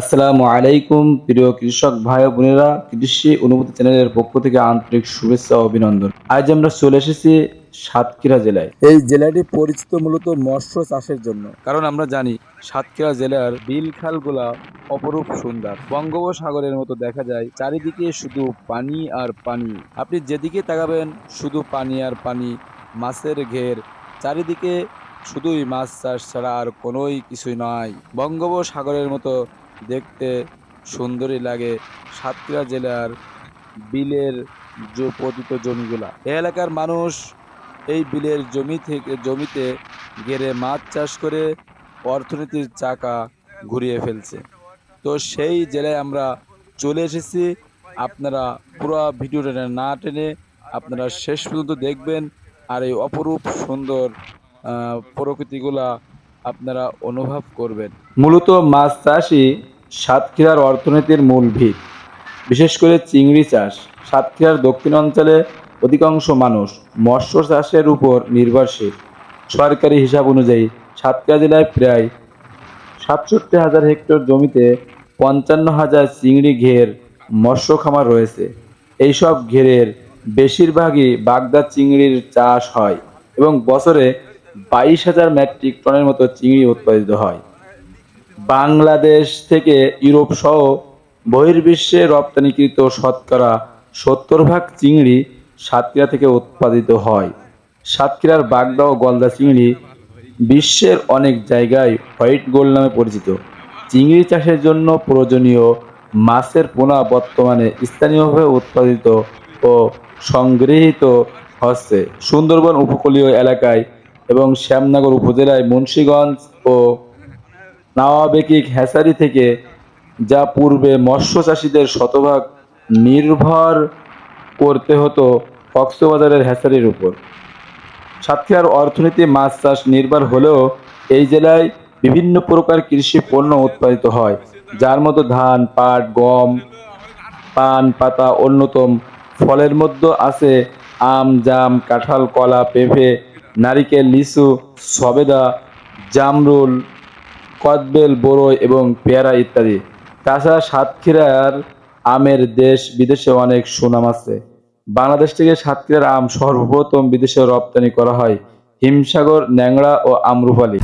আসসালামু আলাইকুম প্রিয় কৃষক ভাই ও বোনেরা কৃষি অনুভূতি চ্যানেলের পক্ষ থেকে আন্তরিক শুভেচ্ছা ও অভিনন্দন। আজ আমরা চলে এসেছি সাতক্ষীরা জেলায়। এই জেলাটি পরিচিত মূলত মৎস্য চাষের জন্য। কারণ আমরা জানি সাতক্ষীরা জেলার বিল খালগুলা অপরূপ সুন্দর। বঙ্গোপসাগরের মতো দেখা যায় চারিদিকে শুধু পানি আর পানি। আপনি যেদিকে তাকাবেন শুধু পানি আর পানি মাছের ঘের। চারিদিকে শুধুই মাছ চাষ ছাড়া আর কোনোই কিছুই নয় বঙ্গোপসাগরের মতো দেখতে সুন্দরই লাগে সাতক্ষীরা জেলার বিলের পতিত জমিগুলা। এই এলাকার মানুষ এই বিলের জমি থেকে, জমিতে গেড়ে মাছ চাষ করে অর্থনীতির চাকা ঘুরিয়ে ফেলছে। তো সেই জেলায় আমরা চলে এসেছি। আপনারা পুরো ভিডিওটা না টেনে আপনারা শেষ পর্যন্ত দেখবেন। আর এই অপরূপ সুন্দর প্রকৃতিগুলা আপনারা অনুভব করবেন। মূলত মাছ চাষই সাতক্ষীরার অর্থনীতির মূল ভিত। বিশেষ করে চিংড়ি চাষ, সাতক্ষীরার দক্ষিণ অঞ্চলে অধিকাংশ মানুষ মৎস্য চাষের উপর নির্ভরশীল। সরকারি হিসাব অনুযায়ী সাতক্ষীরা জেলায় প্রায় সাতষট্টি হাজার হেক্টর জমিতে পঞ্চান্ন হাজার চিংড়ি ঘের মৎস্য খামার রয়েছে। এইসব ঘেরের বেশিরভাগই বাগদা চিংড়ির চাষ হয় এবং বছরে বাইশ হাজার মেট্রিক টনের মতো চিংড়ি উৎপাদিত হয়। বাংলাদেশ থেকে ইউরোপ সহ বহির্বিশ্বে রপ্তানিকৃত শতকরা সত্তর ভাগ চিংড়ি সাতক্ষীরা থেকে উৎপাদিত হয়। সাতক্ষীরার বাগদা ও গলদা চিংড়ি বিশ্বের অনেক জায়গায় হোয়াইট গোল্ড নামে পরিচিত। চিংড়ি চাষের জন্য প্রয়োজনীয় মাছের পোনা বর্তমানে স্থানীয়ভাবে উৎপাদিত ও সংগৃহীত হচ্ছে। সুন্দরবন উপকূলীয় এলাকায় এবং শ্যামনগর উপজেলায় মুন্সীগঞ্জ ও নাওয়াবেকিক হ্যাচারি থেকে যা পূর্বে মৎস্য চাষিদের শতভাগ নির্ভর করতে হতো কক্সবাজারের হ্যাচারির উপর। সাতক্ষীরার অর্থনীতি মাছ চাষ নির্ভর হলেও এই জেলায় বিভিন্ন প্রকার কৃষি পণ্য উৎপাদিত হয়, যার মতো ধান, পাট, গম, পান, পাতা, অন্যতম। ফলের মধ্যে আছে আম, জাম, কাঁঠাল, কলা, পেঁপে নারিকেল, লিচু, সবেদা, জামরুল, কদবেল বড়ই এবং পেয়ারা ইত্যাদি। তাছাড়া সাতক্ষীরার আমের দেশ বিদেশে অনেক সুনাম আছে। বাংলাদেশ থেকে সাতক্ষীরার আম সর্বপ্রথম বিদেশে রপ্তানি করা হয় হিমসাগর, ন্যাংড়া ও আমরুপালি।